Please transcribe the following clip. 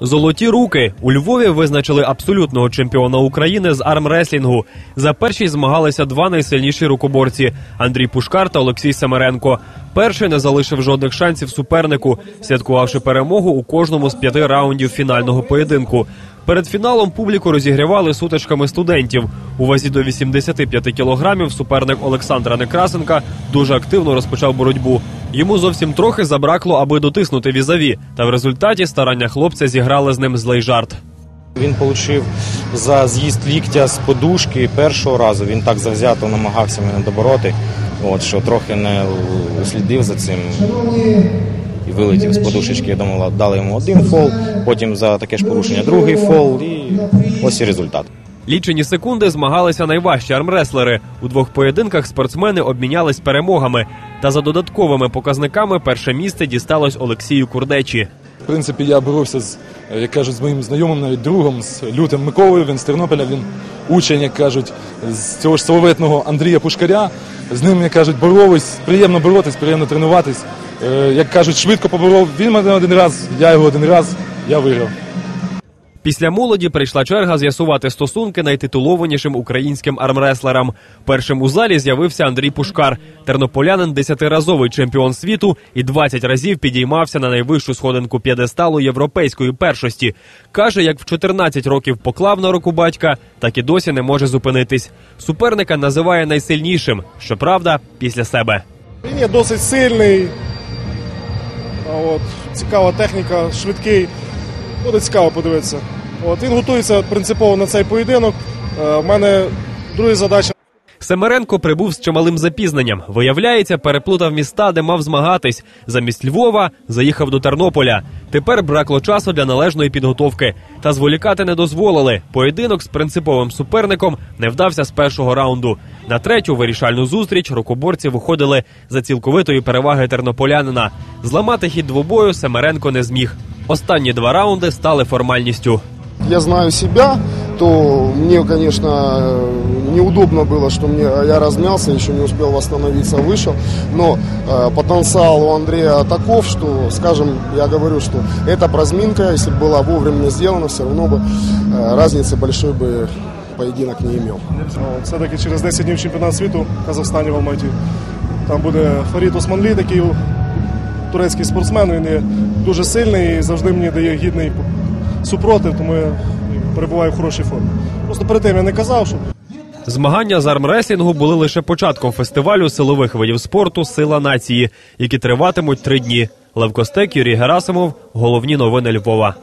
Золоті руки у Львові визначили абсолютного чемпіона України з армреслінгу. За перші змагалися два найсильніші рукоборці Андрій Пушкар та Олексій Семеренко. Перший не залишив жодних шансів супернику, святкувавши перемогу у кожному з п'яти раундів фінального поєдинку. Перед фіналом публіку розігрівали сутичками студентів. У вазі до 85 кілограмів суперник Олександра Некрасенка дуже активно розпочав боротьбу. Йому зовсім трохи забракло, аби дотиснути візаві. Та в результаті старання хлопця зіграли з ним злий жарт. Він отримав за з'їзд ліктя з подушки першого разу. Він так завзято намагався мене добороти, от, що трохи не услідив за цим і вилетів з подушечки. Я думала, дали йому один фол, потім за таке ж порушення другий фол, і ось і результат. Лічені секунди змагалися найважчі армреслери. У двох поєдинках спортсмени обмінялись перемогами. Та за додатковими показниками перше місце дісталось Олексію Курдечі. В принципі, я боровся з, як кажуть, з моїм знайомим, навіть другом, з Лютим Миколою. Він з Тернополя, він учень, як кажуть, з цього ж славетного Андрія Пушкаря. З ним, як кажуть, боровись, приємно боротись, приємно тренуватись. Е, Як кажуть, швидко поборов. Він мене один раз, я його один раз, я виграв. Після молоді прийшла черга з'ясувати стосунки найтитулованішим українським армреслерам. Першим у залі з'явився Андрій Пушкар, тернополянин, десятиразовий чемпіон світу і 20 разів підіймався на найвищу сходинку п'єдесталу європейської першості. каже, як в 14 років поклав на руку батька, так і досі не може зупинитись. Суперника називає найсильнішим, щоправда, після себе. Він є досить сильний. От, цікава техніка, швидкий. Буде цікаво подивитися. От, він готується принципово на цей поєдинок. Е, У мене друга задача Семеренко прибув з чималим запізненням. Виявляється, переплутав міста, де мав змагатись. Замість Львова заїхав до Тернополя. Тепер бракло часу для належної підготовки. Та зволікати не дозволили. Поєдинок з принциповим суперником не вдався з першого раунду. На третю вирішальну зустріч рукоборці виходили за цілковитої переваги тернополянина. Зламати хід двобою Семеренко не зміг. Останні два раунди стали формальністю. я знаю себя, то мне, конечно, э, неудобно было, что мне, я размялся, еще не успел восстановиться, вышел. Но э, потенциал у Андрея таков, что, скажем, я говорю, что эта разминка, если бы была вовремя сделана, все равно бы э, разницы большой бы поединок не имел. От, все-таки через 10 днів чемпіонат світу в Казахстані в Алматі. Там буде Фарід Османлі, такий турецький спортсмен. Він є дуже сильний і завжди мені дає гідний супротив, тому я перебуваю в хорошій формі. Просто перед тим я не казав, що Змагання з армреслінгу були лише початком фестивалю силових видів спорту Сила нації, які триватимуть три дні. Лев Костек, Юрій Герасимов. Головні новини Львова.